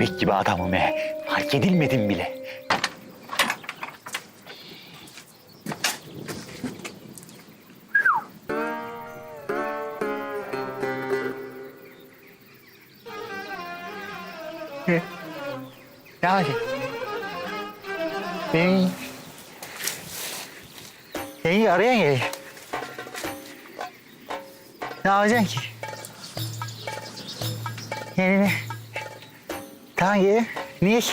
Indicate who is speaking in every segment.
Speaker 1: Kelebek gibi adamım he. Fark edilmedim bile. Ne? Ne hali? Beni... Beni arayan ya. Ne yapacaksın ki? Yani ne? Tamam. Niye ki?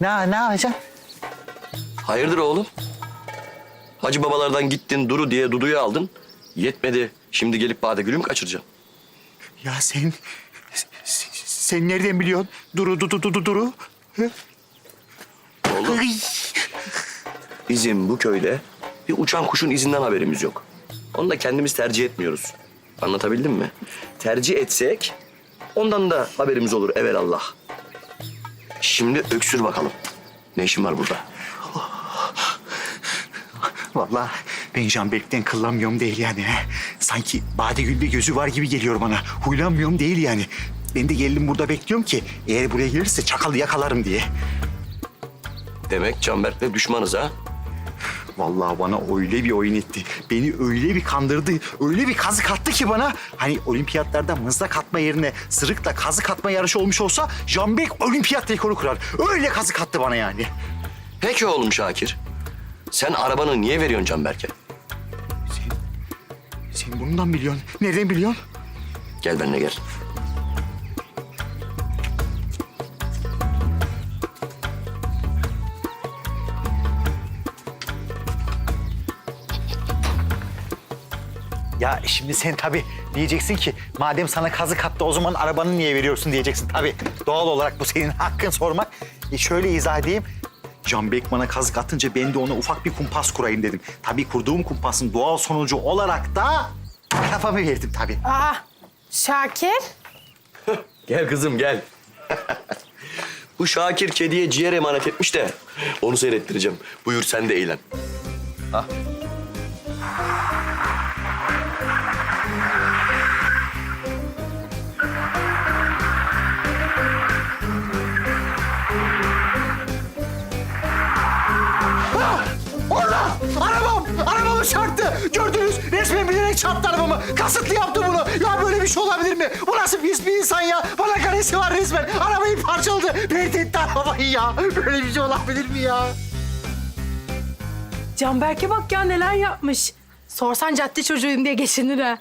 Speaker 1: Ne, ne yapacaksın?
Speaker 2: Hayırdır oğlum? Hacı babalardan gittin Duru diye Dudu'yu aldın. Yetmedi. Şimdi gelip Badegül'ü mü kaçıracaksın?
Speaker 1: Ya sen... Sen, sen nereden biliyorsun? Duru, duru, duru, duru. Hı?
Speaker 2: Oğlum
Speaker 1: Ay.
Speaker 2: bizim bu köyde bir uçan kuşun izinden haberimiz yok. Onu da kendimiz tercih etmiyoruz. Anlatabildim mi? Tercih etsek ondan da haberimiz olur evelallah. Şimdi öksür bakalım. Ne işin var burada?
Speaker 1: Vallahi ben Canberk'ten kıllanmıyorum değil yani. he. Sanki Badegül'de gözü var gibi geliyor bana. Huylanmıyorum değil yani. Ben de geldim burada bekliyorum ki eğer buraya gelirse çakalı yakalarım diye.
Speaker 2: Demek Canberk'le düşmanız ha?
Speaker 1: Vallahi bana öyle bir oyun etti. Beni öyle bir kandırdı, öyle bir kazık attı ki bana. Hani olimpiyatlarda mızrak atma yerine sırıkla kazık atma yarışı olmuş olsa Canberk olimpiyat rekoru kurar. Öyle kazık attı bana yani.
Speaker 2: Peki oğlum Şakir. Sen arabanı niye veriyorsun Canberk'e?
Speaker 1: Sen bundan biliyorsun. Nereden biliyorsun?
Speaker 2: Gel benimle gel.
Speaker 1: Ya şimdi sen tabii diyeceksin ki madem sana kazık attı o zaman arabanı niye veriyorsun diyeceksin. Tabii doğal olarak bu senin hakkın sormak. E şöyle izah edeyim. Can Bek bana kazık atınca ben de ona ufak bir kumpas kurayım dedim. Tabii kurduğum kumpasın doğal sonucu olarak da kafamı verdim tabii.
Speaker 3: Aa, Şakir.
Speaker 2: Gel kızım gel. Bu Şakir kediye ciğer emanet etmiş de onu seyrettireceğim. Buyur sen de eğlen.
Speaker 1: Orada! Gördünüz resmen bilerek çarptı arabamı. Kasıtlı yaptı bunu. Ya böyle bir şey olabilir mi? Bu nasıl pis bir insan ya? Bana karesi var resmen. Arabayı parçaladı. Pert etti arabayı ya. Böyle bir şey olabilir mi ya?
Speaker 3: Canberk'e bak ya neler yapmış. Sorsan cadde çocuğuyum diye geçinir ha.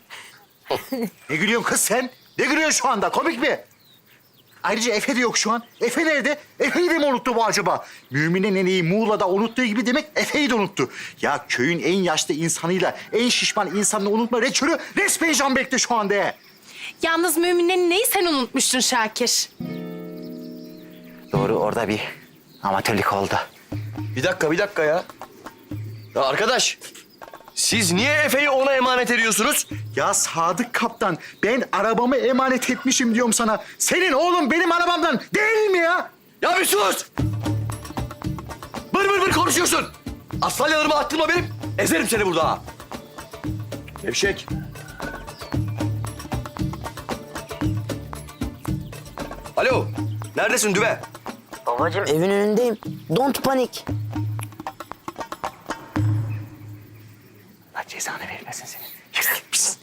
Speaker 1: Ne gülüyorsun kız sen? Ne gülüyorsun şu anda? Komik mi? Ayrıca Efe de yok şu an. Efe nerede? Efe'yi de mi unuttu bu acaba? Mümine neneyi Muğla'da unuttuğu gibi demek Efe'yi de unuttu. Ya köyün en yaşlı insanıyla en şişman insanını unutma reçörü resmen Canberk'te şu anda. he.
Speaker 3: Yalnız Mümin'in neyi sen unutmuştun Şakir?
Speaker 1: Doğru orada bir amatörlük oldu.
Speaker 2: Bir dakika bir dakika ya. Ya arkadaş siz niye Efe'yi ona emanet ediyorsunuz?
Speaker 1: Ya Sadık Kaptan ben arabamı emanet etmişim diyorum sana. Senin oğlum benim arabamdan değil mi ya?
Speaker 2: Ya bir sus! Bır bır bır konuşuyorsun. Asfalyalarımı attırma benim. Ezerim seni burada ha. Gevşek. Alo, neredesin düve?
Speaker 4: Babacığım evin önündeyim. Don't panik.
Speaker 1: Cezanı vermesin seni. Yürü, pis.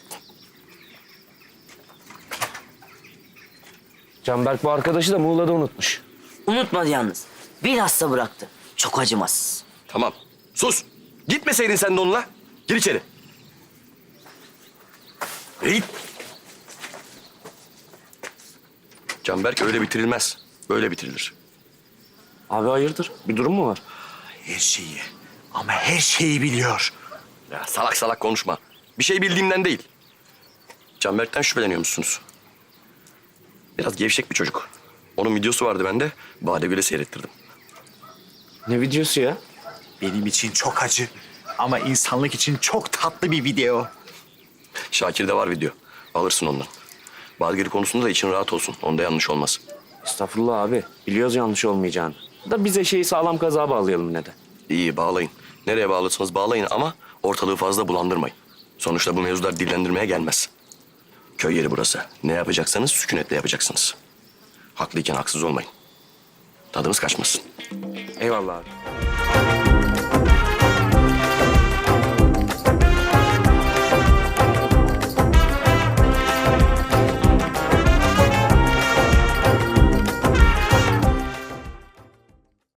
Speaker 5: Canberk bu arkadaşı da Muğla'da unutmuş.
Speaker 4: Unutmadı yalnız. Bilhassa bıraktı. Çok acımasız.
Speaker 2: Tamam, sus. Gitmeseydin sen de onunla. Gir içeri. Git. Canberk öyle bitirilmez. Böyle bitirilir.
Speaker 5: Abi hayırdır? Bir durum mu var?
Speaker 1: Her şeyi ama her şeyi biliyor.
Speaker 2: Ya salak salak konuşma. Bir şey bildiğimden değil. Canberk'ten şüpheleniyor musunuz? Biraz gevşek bir çocuk. Onun videosu vardı bende. Badegül'e seyrettirdim.
Speaker 5: Ne videosu ya?
Speaker 1: Benim için çok acı ama insanlık için çok tatlı bir video.
Speaker 2: Şakir'de var video. Alırsın ondan. Badegül konusunda da için rahat olsun. Onda yanlış olmaz.
Speaker 5: Estağfurullah abi. Biliyoruz yanlış olmayacağını. Da bize şeyi sağlam kaza bağlayalım yine de.
Speaker 2: İyi bağlayın. Nereye bağlıyorsanız bağlayın ama ortalığı fazla bulandırmayın. Sonuçta bu mevzular dillendirmeye gelmez. Köy yeri burası. Ne yapacaksanız sükunetle yapacaksınız. Haklıyken haksız olmayın. Tadımız kaçmasın.
Speaker 5: Eyvallah abi.